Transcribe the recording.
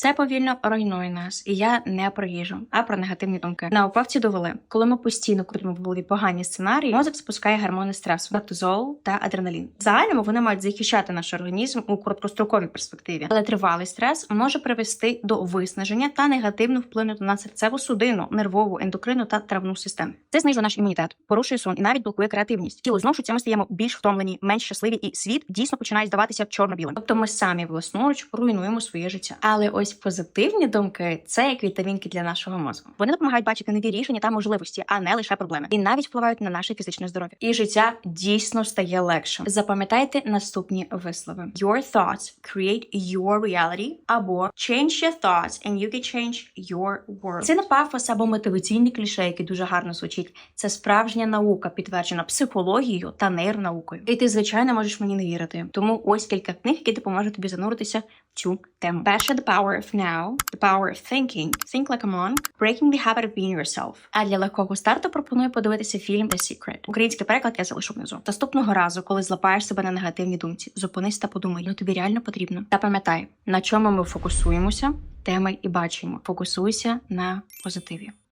Це повільно руйнує нас, і я не про їжу, а про негативні думки. Науковці довели, коли ми постійно голові погані сценарії, мозок спускає гормони стресу, кортизол та адреналін. В загальному вони мають захищати наш організм у короткостроковій перспективі, але тривалий стрес може привести до виснаження та негативно вплинути на серцеву судину, нервову, ендокрину та травну систему. Це знижує наш імунітет, порушує сон і навіть блокує креативність. Тіло зношується, ми стаємо більш втомлені, менш щасливі, і світ дійсно починає здаватися чорно-білим. Тобто ми самі власноруч руйнуємо своє життя. Але ось позитивні думки це як вітамінки для нашого мозку. Вони допомагають бачити нові рішення та можливості, а не лише проблеми, і навіть впливають на наше фізичне здоров'я. І життя дійсно стає легшим. Запам'ятайте наступні вислови: Your thoughts create your reality або change your thoughts and you can change your world. Це не пафос або мотиваційний кліше, який дуже гарно звучить. Це справжня наука, підтверджена психологією та нейронаукою. І ти, звичайно, можеш мені не вірити. Тому ось кілька книг, які допоможуть тобі зануритися цю тему. Перше The Power of Now, The Power of Thinking, Think Like a Monk, Breaking the Habit of Being Yourself. А для легкого старту пропоную подивитися фільм The Secret. Український переклад я залишу внизу. Наступного разу, коли злапаєш себе на негативній думці, зупинись та подумай, ну тобі реально потрібно. Та пам'ятай, на чому ми фокусуємося, теми і бачимо. Фокусуйся на позитиві.